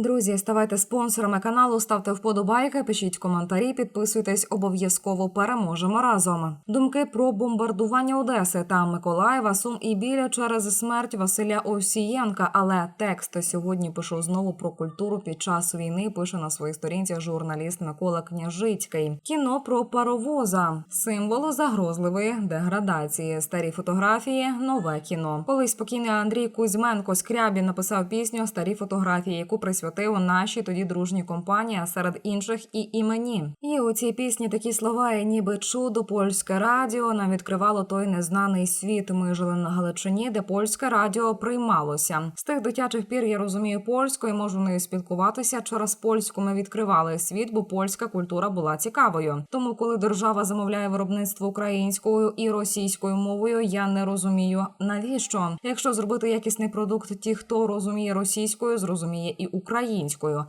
Друзі, ставайте спонсорами каналу, ставте вподобайки, пишіть коментарі, підписуйтесь. Обов'язково переможемо разом. Думки про бомбардування Одеси та Миколаєва, Сум і біля через смерть Василя Овсієнка. Але текст сьогодні пишу знову про культуру під час війни. Пише на своїй сторінці журналіст Микола Княжицький. Кіно про паровоза, символ загрозливої деградації. Старі фотографії, нове кіно. Колись спокійний Андрій Кузьменко Скрябін написав пісню Старі фотографії, яку присвятив нашій тоді дружній компанії, а серед інших і імені. І у цій пісні такі слова, і ніби чудо, польське радіо нам відкривало той незнаний світ. Ми жили на Галичині, де польське радіо приймалося. З тих дитячих пір я розумію польську і можу нею спілкуватися. Через польську ми відкривали світ, бо польська культура була цікавою. Тому, коли держава замовляє виробництво українською і російською мовою, я не розумію навіщо. Якщо зробити якісний продукт, ті, хто розуміє російською, зрозуміє і українською.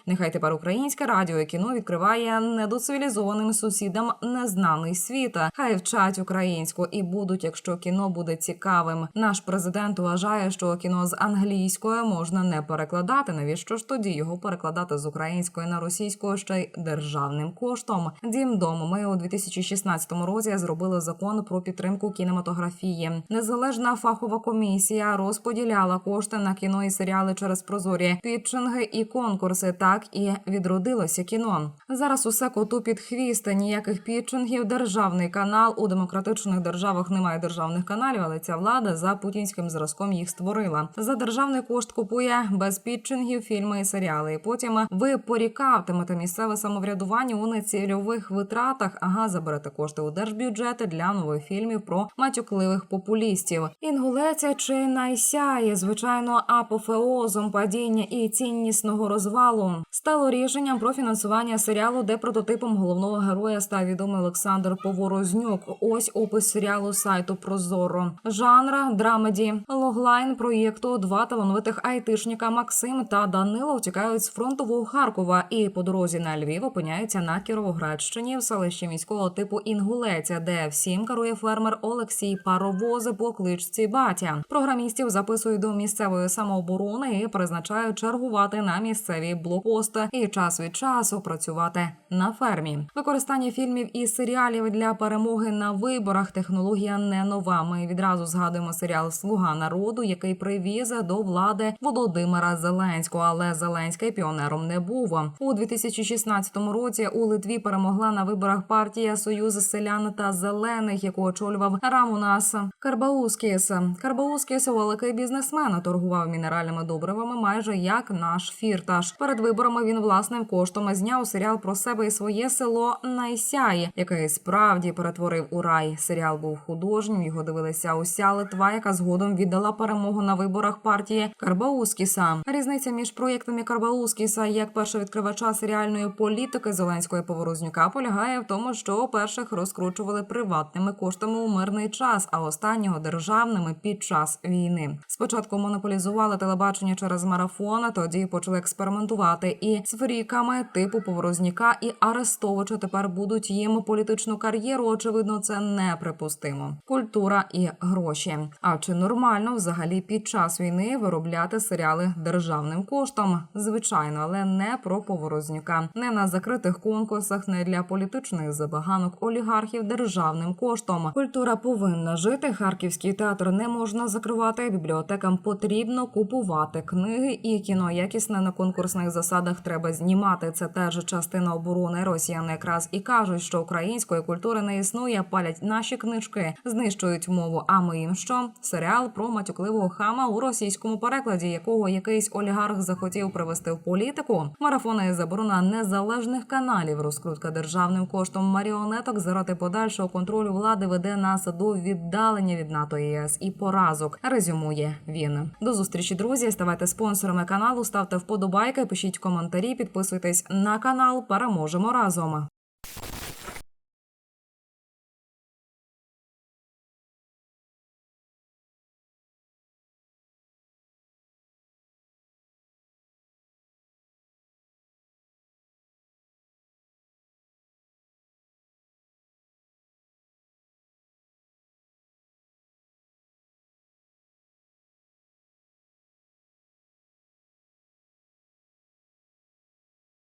Нехай тепер українське радіо і кіно відкриває недоцивілізованим сусідам незнаний світ. Хай вчать українську і будуть, якщо кіно буде цікавим. Наш президент вважає, що кіно з англійської можна не перекладати. Навіщо ж тоді його перекладати з української на російську ще й державним коштом? Дім дому. Ми у 2016 році зробили закон про підтримку кінематографії. Незалежна фахова комісія розподіляла кошти на кіно і серіали через прозорі підчинги і конкурси. Так і відродилося кіно. Зараз усе коту під хвіст. Ніяких підчингів. Державний канал у демократичних державах немає державних каналів, але ця влада за путінським зразком їх створила. За державний кошт купує без підчингів фільми і серіали. І потім ви порікатимете місцеве самоврядування у нецільових витратах. Ага, заберете кошти у держбюджети для нових фільмів про матюкливих популістів. Інгулеця чи найсяє, звичайно, апофеозом падіння і ціннісного розвалу стало рішенням про фінансування серіалу, де прототипом головного героя став відомий Олександр Поворознюк. Ось опис серіалу сайту Прозоро. Жанра драмеді. Логлайн проєкту два талановитих айтишника Максим та Данило втікають з фронтового Харкова і по дорозі на Львів опиняються на Кіровоградщині в селищі міського типу Інгулеця, де всім керує фермер Олексій Паровози по кличці Батя. Програмістів записують до місцевої самооборони і призначають чергувати на місцеві блокпости і час від часу працювати на фермі. Використання фільмів і серіалів для перемоги на виборах технологія не нова. Ми відразу згадуємо серіал Слуга народу, який привіз до влади Володимира Зеленського. Але Зеленський піонером не був. У 2016 році у Литві перемогла на виборах партія Союз селян та зелених, яку очолював Рамунас Карбаускіс. Карбаускіс великий бізнесмен, торгував мінеральними добривами, майже як наш фірташ. Перед виборами він власним коштом зняв серіал про себе і своє село Найсяй, який справді перетворив у рай. Серіал був художнім. Його дивилися уся Литва, яка згодом віддала перемогу на виборах партії Карбаускіса. Різниця між проєктами Карбаускіса як першовідкривача серіальної політики Зеленського Поворознюка полягає в тому, що перших розкручували приватними коштами у мирний час, а останнього державними під час війни. Спочатку монополізували телебачення через марафон, а тоді почали експериментувати і з фріками типу Поворозніка і Арестовича тепер будуть їм політичну кар'єру. Очевидно, це неприпустимо. Культура і гроші. А чи нормально взагалі під час війни виробляти серіали державним коштом? Звичайно, але не про Поворознюка, не на закритих конкурсах, не для політичних забаганок олігархів державним коштом. Культура повинна жити. Харківський театр не можна закривати. Бібліотекам потрібно купувати книги і кіно якісне на конкурсних засадах треба знімати. Це теж частина оборони. Росіяни якраз і кажуть, що української культури не існує, палять наші книжки, знищують мову. А ми їм що? Серіал про матюкливого хама у російському перекладі, якого якийсь олігарх захотів привести в політику. Марафони заборона незалежних каналів, розкрутка державним коштом маріонеток заради подальшого контролю влади веде нас до віддалення від НАТО ЄС і поразок. Резюмує він. До зустрічі, друзі. Ставайте спонсорами каналу, ставте вподобайки, пишіть коментарі, підписуйтесь на канал. Переможемо разом.